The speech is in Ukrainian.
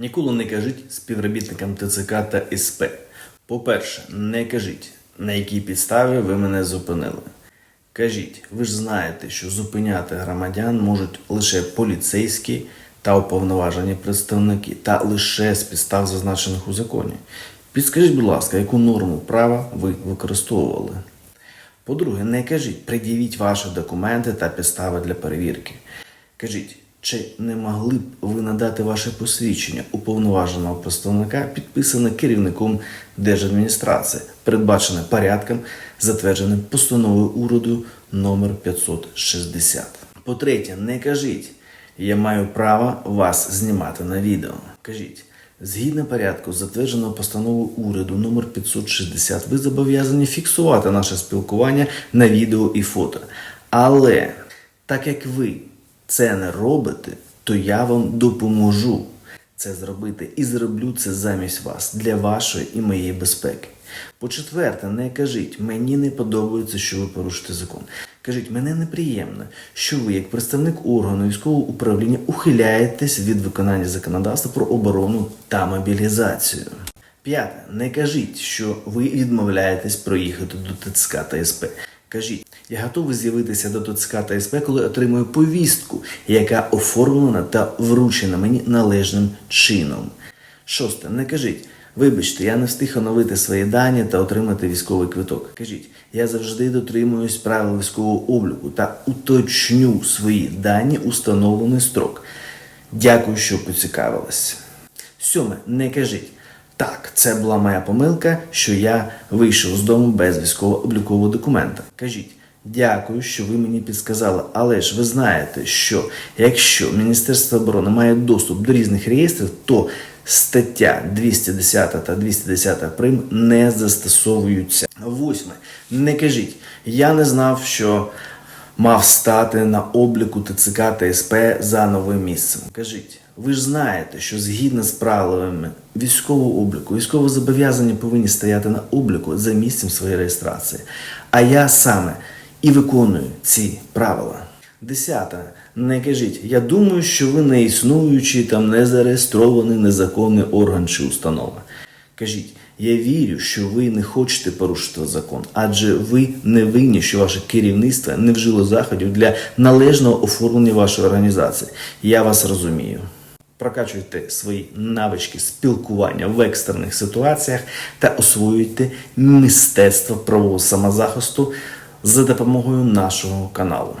Ніколи не кажіть співробітникам ТЦК та СП. По-перше, не кажіть, на якій підставі ви мене зупинили. Кажіть, ви ж знаєте, що зупиняти громадян можуть лише поліцейські та уповноважені представники, та лише з підстав, зазначених у законі. Підскажіть, будь ласка, яку норму права ви використовували? По-друге, не кажіть, пред'явіть ваші документи та підстави для перевірки. Кажіть, чи не могли б ви надати ваше посвідчення уповноваженого представника, підписане керівником держадміністрації, передбачене порядком, затвердженим постановою уряду номер 560. По-третє, не кажіть, я маю право вас знімати на відео. Кажіть, згідно порядку, затвердженого постановою уряду номер 560, ви зобов'язані фіксувати наше спілкування на відео і фото. Але так як ви це не робите, то я вам допоможу це зробити і зроблю це замість вас для вашої і моєї безпеки. По-четверте, не кажіть, мені не подобається, що ви порушите закон. Кажіть, мене неприємно, що ви, як представник органу військового управління, ухиляєтесь від виконання законодавства про оборону та мобілізацію. П'яте, не кажіть, що ви відмовляєтесь проїхати до ТЦК та СП. Кажіть, я готовий з'явитися до ТЦК та СП, коли отримую повістку, яка оформлена та вручена мені належним чином. Шосте, не кажіть. Вибачте, я не встиг оновити свої дані та отримати військовий квиток. Кажіть, я завжди дотримуюсь правил військового обліку та уточню свої дані у встановлений строк. Дякую, що поцікавились. Сьоме, не кажіть. Так, це була моя помилка, що я вийшов з дому без військово-облікового документа. Кажіть, дякую, що ви мені підсказали, але ж ви знаєте, що якщо Міністерство оборони має доступ до різних реєстрів, то стаття 210 та 210 прим не застосовуються. Восьме, не кажіть, я не знав, що мав стати на обліку ТЦК та СП за новим місцем. Кажіть, ви ж знаєте, що згідно з правилами військового обліку, військовозобов'язані повинні стояти на обліку за місцем своєї реєстрації. А я саме і виконую ці правила. Десяте. Не кажіть, я думаю, що ви не існуючий там не зареєстрований незаконний орган чи установа. Кажіть, я вірю, що ви не хочете порушити закон, адже ви не винні, що ваше керівництво не вжило заходів для належного оформлення вашої організації. Я вас розумію. Прокачуйте свої навички спілкування в екстрених ситуаціях та освоюйте мистецтво правового самозахисту за допомогою нашого каналу.